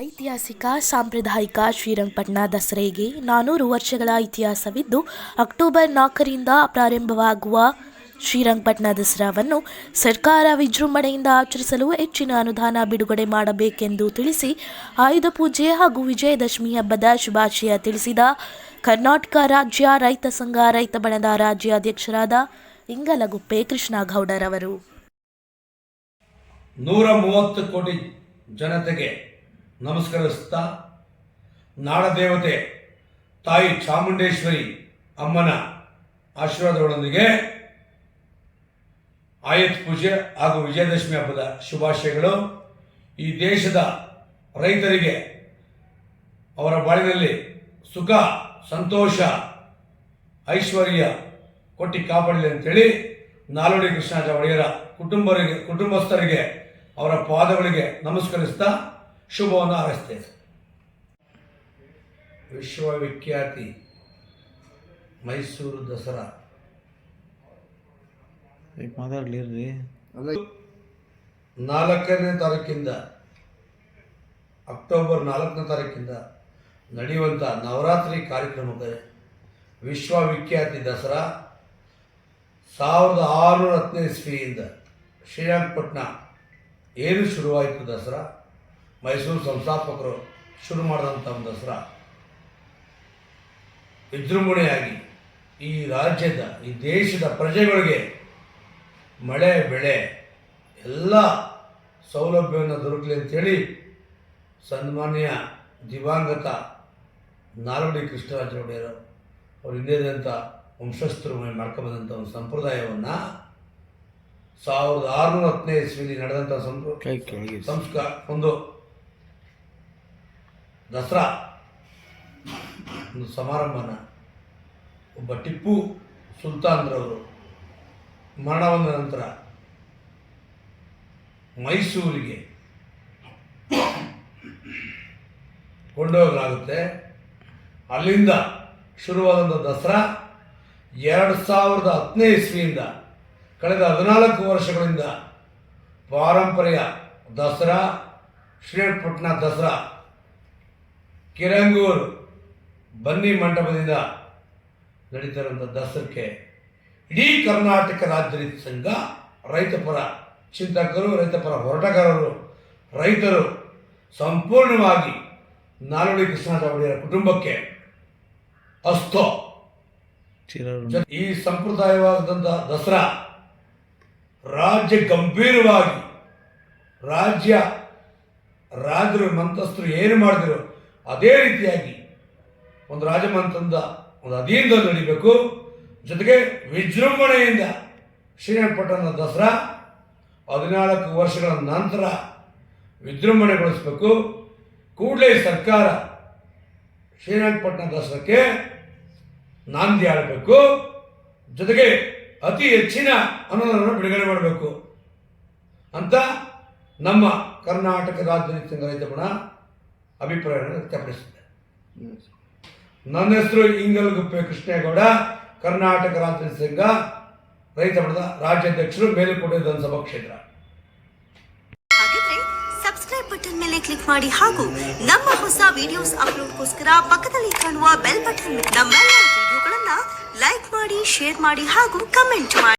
ಐತಿಹಾಸಿಕ, ಸಾಂಪ್ರದಾಯಿಕ ಶ್ರೀರಂಗಪಟ್ಟಣ ದಸರೆಗೆ ನಾನೂರು ವರ್ಷಗಳ ಇತಿಹಾಸವಿದ್ದು, ಅಕ್ಟೋಬರ್ ನಾಲ್ಕರಿಂದ ಪ್ರಾರಂಭವಾಗುವ ಶ್ರೀರಂಗಪಟ್ಟಣ ದಸರಾವನ್ನು ಸರ್ಕಾರ ವಿಜೃಂಭಣೆಯಿಂದ ಆಚರಿಸಲು ಹೆಚ್ಚಿನ ಅನುದಾನ ಬಿಡುಗಡೆ ಮಾಡಬೇಕೆಂದು ತಿಳಿಸಿ, ಆಯುಧ ಪೂಜೆ ಹಾಗೂ ವಿಜಯದಶಮಿ ಹಬ್ಬದ ಶುಭಾಶಯ ತಿಳಿಸಿದ ಕರ್ನಾಟಕ ರಾಜ್ಯ ರೈತ ಸಂಘ ರೈತ ಬಣದ ರಾಜ್ಯಾಧ್ಯಕ್ಷರಾದ ಇಂಗಲಗುಪ್ಪೆ ಕೃಷ್ಣಗೌಡರವರು. ನೂರ ಮೂವತ್ತು ಕೋಟಿ ಜನತೆಗೆ ನಮಸ್ಕರಿಸ್ತಾ ನಾಡದೇವತೆ ತಾಯಿ ಚಾಮುಂಡೇಶ್ವರಿ ಅಮ್ಮನ ಆಶೀರ್ವಾದಗಳೊಂದಿಗೆ ಆಯುತ್ ಪೂಜೆ ಹಾಗೂ ವಿಜಯದಶಮಿ ಹಬ್ಬದ ಶುಭಾಶಯಗಳು. ಈ ದೇಶದ ರೈತರಿಗೆ ಅವರ ಬಾಳಿನಲ್ಲಿ ಸುಖ, ಸಂತೋಷ, ಐಶ್ವರ್ಯ ಕೊಟ್ಟಿ ಕಾಪಾಡಲಿ ಅಂತೇಳಿ ನಾಲ್ವಡಿ ಕೃಷ್ಣರಾಜ ಒಡೆಯರ ಕುಟುಂಬರಿಗೆ, ಕುಟುಂಬಸ್ಥರಿಗೆ ಅವರ ಪಾದಗಳಿಗೆ ನಮಸ್ಕರಿಸ್ತಾ ಶುಭವನ್ನು ಹಾರೈಸ್ತೇನೆ ವಿಶ್ವವಿಖ್ಯಾತಿ ಮೈಸೂರು ದಸರಾ. ಮಾತಾಡ್ಲಿರ್ರಿ ನಾಲ್ಕನೇ ತಾರೀಕಿಂದ ಅಕ್ಟೋಬರ್ ನಾಲ್ಕನೇ ತಾರೀಕಿಂದ ನಡೆಯುವಂಥ ನವರಾತ್ರಿ ಕಾರ್ಯಕ್ರಮದ ವಿಶ್ವವಿಖ್ಯಾತಿ ದಸರಾ ಸಾವಿರದ ಆರುನೂರ ಹತ್ತನೇ ಇಸ್ವಿಯಿಂದ ಶ್ರೀರಂಗಪಟ್ಟಣ ಏನು ಶುರುವಾಯಿತು ದಸರಾ? ಮೈಸೂರು ಸಂಸ್ಥಾಪಕರು ಶುರು ಮಾಡಿದಂಥ ಒಂದು ದಸರಾ. ವಿಜೃಂಭಣೆಯಾಗಿ ಈ ರಾಜ್ಯದ ಈ ದೇಶದ ಪ್ರಜೆಗಳಿಗೆ ಮಳೆ ಬೆಳೆ ಎಲ್ಲ ಸೌಲಭ್ಯವನ್ನು ದೊರಕಲಿ ಅಂತೇಳಿ ಸನ್ಮಾನ್ಯ ದಿವಂಗತ ನಾಲ್ವಡಿ ಕೃಷ್ಣರಾಜ ಒಡೆಯರು ಅವ್ರು ಹಿಂದೆದಂಥ ವಂಶಸ್ಥರು ಮಾಡ್ಕೊಂಬಂದಂಥ ಒಂದು ಸಂಪ್ರದಾಯವನ್ನು ಸಾವಿರದ ಆರುನೂರ ಹತ್ತನೇ ಇಸ್ವಿಲಿ ನಡೆದಂಥ ಸಂಪ್ರ ಸಂಸ್ಕಾರ ಒಂದು ದಸರಾ. ಒಂದು ಸಮಾರಂಭನ. ಒಬ್ಬ ಟಿಪ್ಪು ಸುಲ್ತಾನ್ರವರು. ಮರಣವಾದ ನಂತರ ಮೈಸೂರಿಗೆ ಕೊಂಡೋಗಲಾಗುತ್ತೆ ಅಲ್ಲಿಂದ ಶುರುವಾದಂಥ ದಸರಾ ಎರಡು ಸಾವಿರದ ಹತ್ತನೇ ಇಸ್ವಿಯಿಂದ ಕಳೆದ ಹದಿನಾಲ್ಕು ವರ್ಷಗಳಿಂದ ಪಾರಂಪರೆಯ ದಸರಾ ಶ್ರೀರಂಗಪಟ್ಟಣ ದಸರಾ. ಕಿರಂಗೂರು ಬನ್ನಿ ಮಂಟಪದಿಂದ ನಡೀತಿರುವಂಥ ದಸರಕ್ಕೆ ಇಡೀ ಕರ್ನಾಟಕ ರಾಜ್ಯ ರೈತ ಸಂಘ ರೈತಪರ ಚಿಂತಕರು ರೈತಪರ ಹೋರಾಟಗಾರರು ರೈತರು ಸಂಪೂರ್ಣವಾಗಿ ನಾಲ್ವಡಿ ಕೃಷ್ಣರಾಜ ಕುಟುಂಬಕ್ಕೆ ಅಸ್ತೋ. ಈ ಸಂಪ್ರದಾಯವಾದಂಥ ದಸರಾ ರಾಜ್ಯ ಗಂಭೀರವಾಗಿ ರಾಜ್ಯ ರಾಜರು ಮಂತಸ್ಥರು ಏನು ಮಾಡಿದ್ರು ಅದೇ ರೀತಿಯಾಗಿ ಒಂದು ರಾಜಮಂತ್ರದ ಒಂದು ಅಧೀನದ ನಡೀಬೇಕು. ಜೊತೆಗೆ ವಿಜೃಂಭಣೆಯಿಂದ ಶ್ರೀರಂಗಪಟ್ಟಣ ದಸರಾ ಹದಿನಾಲ್ಕು ವರ್ಷಗಳ ನಂತರ ವಿಜೃಂಭಣೆಗೊಳಿಸಬೇಕು. ಕೂಡಲೇ ಸರ್ಕಾರ ಶ್ರೀರಂಗಪಟ್ಟಣ ದಸರಾಕ್ಕೆ ನಾಂದಿ ಆಡಬೇಕು ಜೊತೆಗೆ ಅತಿ ಹೆಚ್ಚಿನ ಅನುದಾನವನ್ನು ಬಿಡುಗಡೆ ಮಾಡಬೇಕು. ಅಂತ ನಮ್ಮ ಕರ್ನಾಟಕ ರಾಜ್ಯ ರೈತ ಬಣ ಅಭಿಪ್ರಾಯವನ್ನು ವ್ಯಕ್ತಪಡಿಸಿದ್ದೆ ನನ್ನ ಹೆಸರು ಇಂಗಲಗುಪ್ಪೆ ಕೃಷ್ಣೇಗೌಡ, ಕರ್ನಾಟಕ ರಾಜ್ಯ ಸಂಘ, ರೈತ ಮಠದ ರಾಜ್ಯಾಧ್ಯಕ್ಷರು, ಮೇಲುಕೋಟೆ ವಿಧಾನಸಭಾ ಕ್ಷೇತ್ರ. ಸಬ್ಸ್ಕ್ರೈಬ್ ಬಟನ್ ಮೇಲೆ ಕ್ಲಿಕ್ ಮಾಡಿ ಹಾಗೂ ನಮ್ಮ ಹೊಸ ವಿಡಿಯೋಸ್ ಅಪ್ಲೋಡ್ಗೋಸ್ಕರ ಪಕ್ಕದಲ್ಲಿ ಕಾಣುವ ಬೆಲ್ ಬಟನ್ ನಮ್ಮೆಲ್ಲ ವಿಡಿಯೋಗಳನ್ನ ಲೈಕ್ ಮಾಡಿ ಶೇರ್ ಮಾಡಿ ಹಾಗೂ ಕಮೆಂಟ್ ಮಾಡಿ.